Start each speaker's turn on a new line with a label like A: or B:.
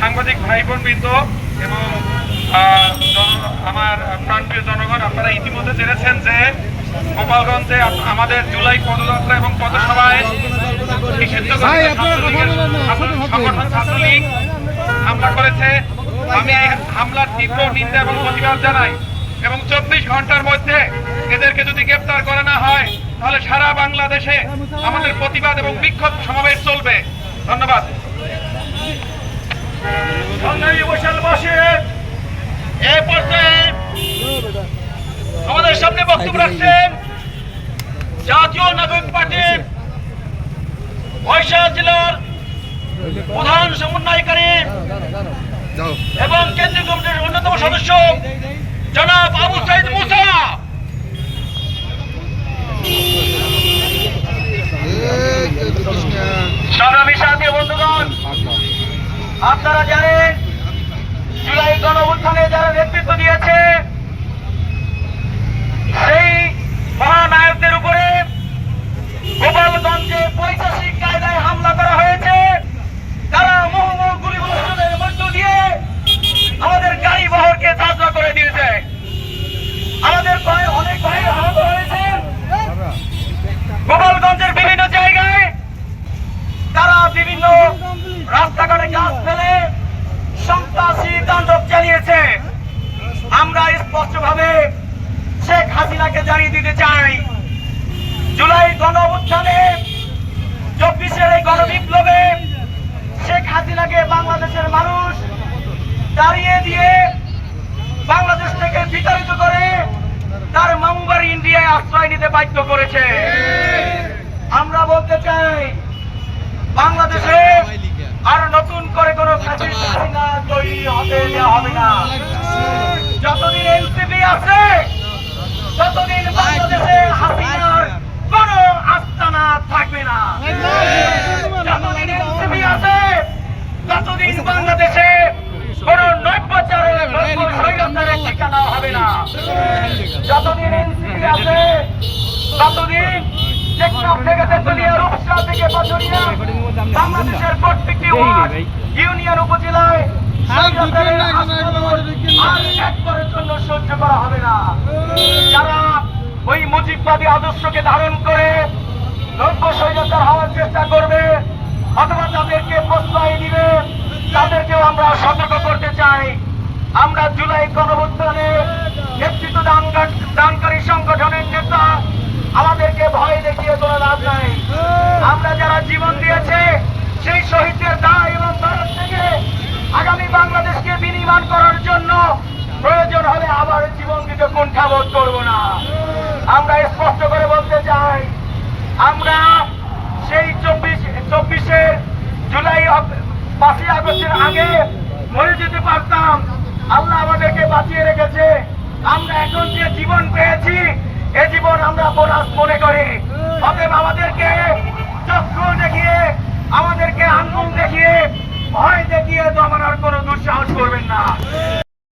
A: সাংবাদিক ভাই বোন বৃন্দ এবং আমার প্রাণপ্রিয় জনগণ আপনারা ইতিমধ্যে জেনেছেন যে গোপালগঞ্জে আমাদের জুলাই পদযাত্রা এবং পদসভায়। সংগঠন ছাত্রলীগ হামলা করেছে। আমি হামলার তীব্র নিন্দা এবং প্রতিবাদ জানাই এবং চব্বিশ ঘণ্টার মধ্যে এদেরকে যদি গ্রেপ্তার করা না হয় তাহলে সারা বাংলাদেশে আমাদের প্রতিবাদ এবং বিক্ষোভ সমাবেশ চলবে। ধন্যবাদ। সংগ্রামী বৈশালবাসী এই পর্যায়ে আমাদের সামনে বক্তব্য রাখছেন জাতীয় নাগরিক পার্টির বৈশাখ জেলার প্রধান সমন্বয়কারী এবং কেন্দ্রীয় কমিটির অন্যতম সদস্য জনাব আবু সাইদ মুসা আপনারা জানেন জুলাই গণঅভ্যুত্থানে যারা নেতৃত্ব দিয়েছে হাসিনাকে জানিয়ে দিতে চাই। জুলাই গণ চব্বিশের এই গণবিপ্লবে শেখ হাসিনাকে বাংলাদেশের মানুষ দাঁড়িয়ে দিয়ে বাংলাদেশ থেকে বিতাড়িত করে তার মামুবাড়ি ইন্ডিয়ায় আশ্রয় নিতে বাধ্য করেছে। আমরা বলতে চাই, বাংলাদেশে আর নতুন করে কোনো তৈরি হতে দেওয়া হবে না। যতদিন এনসিপি আছে ততদিন বাংলাদেশে হাসিনার কোন আস্তানা থাকবে না। যতদিন এনসিপি আছে ততদিন বাংলাদেশে কোন নৈবাচারের স্বৈরাচারের ঠিকানা হবে না। যতদিন এনসিপি আছে ততদিন টেকনাফ থেকে তেতুলিয়া রূপসা থেকে বাংলাদেশের প্রত্যেকটি ওয়ার্ড ইউনিয়ন উপজেলায় আর একবারের জন্য সহ্য করা হবে না যারা ওই আদর্শকে ধারণ করে নব্য স্বৈরাচার হওয়ার চেষ্টা করবে, অথবা তাদেরকে প্রশ্রয় দিবে, তাদেরকেও আমরা সতর্ক করতে চাই। আমরা জুলাই গণভুত্থানে নেতৃত্ব দানকারী সংগঠনের নেতা আমাদেরকে ভয় দেখিয়ে কোনো লাভ নাই আমরা যারা জীবন দিয়েছে সেই শহীদদের দায় এবং ভারত থেকে আগামী বাংলাদেশকে বিনির্মাণ করার জন্য প্রয়োজন হলে আবার জীবন দিতে কুণ্ঠাবোধ করব না আমরা স্পষ্ট করে বলতে চাই আমরা সেই চব্বিশ, চব্বিশে জুলাই পাঁচই আগস্টের আগে মরে যেতে পারতাম। আল্লাহ আমাদেরকে বাঁচিয়ে রেখেছে। আমরা এখন যে জীবন পেয়েছি, এ জীবন আমরা বোনাস মনে করি। অতএব আমাদেরকে চক্ষু দেখিয়ে, আমাদেরকে আঙ্গুল দেখিয়ে, ভয় দেখিয়ে দমানোর কোনো দুঃসাহস করবেন না।